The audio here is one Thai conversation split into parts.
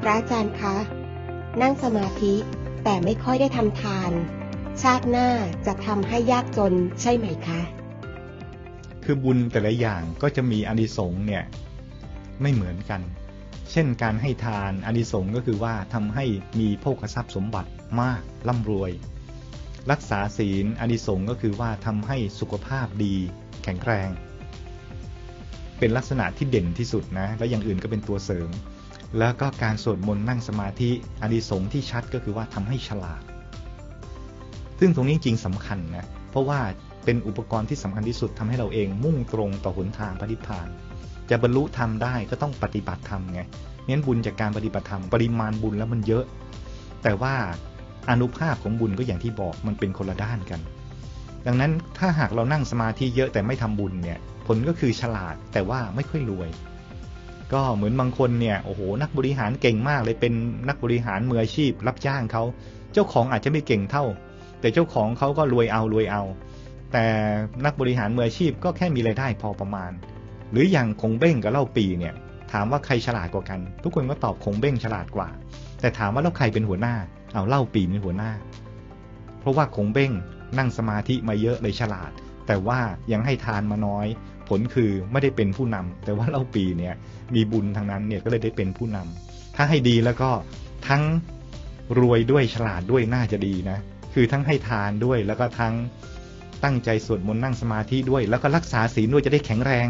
พระอาจารย์คะ นั่งสมาธิแต่ไม่ค่อยได้ทำทาน ชาติหน้าจะทำให้ยากจนใช่ไหมคะ คือบุญแต่ละอย่างก็จะมีอานิสงส์เนี่ยไม่เหมือนกัน เช่นการให้ทานอานิสงส์ก็คือว่าทำให้มีโภคทรัพย์สมบัติมากร่ำรวย รักษาศีลอานิสงส์ก็คือว่าทำให้สุขภาพดี แข็งแรง เป็นลักษณะที่เด่นที่สุดนะ และอย่างอื่นก็เป็นตัวเสริม แล้วก็การสวดมนต์นั่งสมาธิอานิสงส์ที่ชัดก็คือว่าทำให้ฉลาด ซึ่งตรงนี้จริงสำคัญนะ เพราะว่าเป็นอุปกรณ์ที่สำคัญที่สุดทำให้เราเองมุ่งตรงต่อหนทางพระนิพพาน จะบรรลุธรรมได้ก็ต้องปฏิบัติธรรมไงงั้นบุญจากการปฏิบัติธรรมปริมาณบุญแล้วมันเยอะ แต่ว่าอนุภาพของบุญก็อย่างที่บอกมันเป็นคนละด้านกัน ดังนั้นถ้าหากเรานั่งสมาธิเยอะแต่ไม่ทำบุญเนี่ยผลก็คือฉลาดแต่ว่าไม่ค่อยรวย ก็เหมือนบางคนเนี่ยโอ้โหนักบริหารเก่งมากเลยเป็นนักบริหารมืออาชีพ รับจ้างเขาเจ้าของอาจจะไม่เก่งเท่า แต่เจ้าของเขาก็รวยเอารวยเอา แต่นักบริหารมืออาชีพก็แค่มีรายได้พอประมาณ หรืออย่างคงเบ้งกับเล่าปีเนี่ยถามว่าใครฉลาดกว่ากัน ทุกคนก็ตอบคงเบ้งฉลาดกว่า แต่ถามว่าแล้วใครเป็นหัวหน้าเอาเล่าปีเป็นหัวหน้า เพราะว่าคงเบ้งนั่งสมาธิมาเยอะเลยฉลาด แต่ว่ายังให้ทานมาน้อย ผลคือไม่ได้เป็นผู้นำแต่ว่าเล่าปีเนี่ยมีบุญทางนั้นเนี่ยก็เลยได้เป็นผู้นำถ้าให้ดีแล้วก็ทั้งรวยด้วยฉลาดด้วยน่าจะดีนะ คือทั้งให้ทานด้วยแล้วก็ทั้งตั้งใจสวดมนต์นั่งสมาธิด้วย แล้วก็รักษาศีลด้วยจะได้แข็งแรง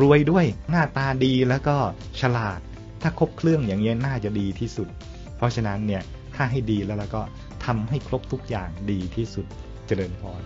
รวยด้วยหน้าตาดีแล้วก็ฉลาด ถ้าครบเครื่องอย่างเงี้ยน่าจะดีที่สุด เพราะฉะนั้นเนี่ยถ้าให้ดีแล้วแล้วก็ทำให้ครบทุกอย่างดีที่สุดเจริญพร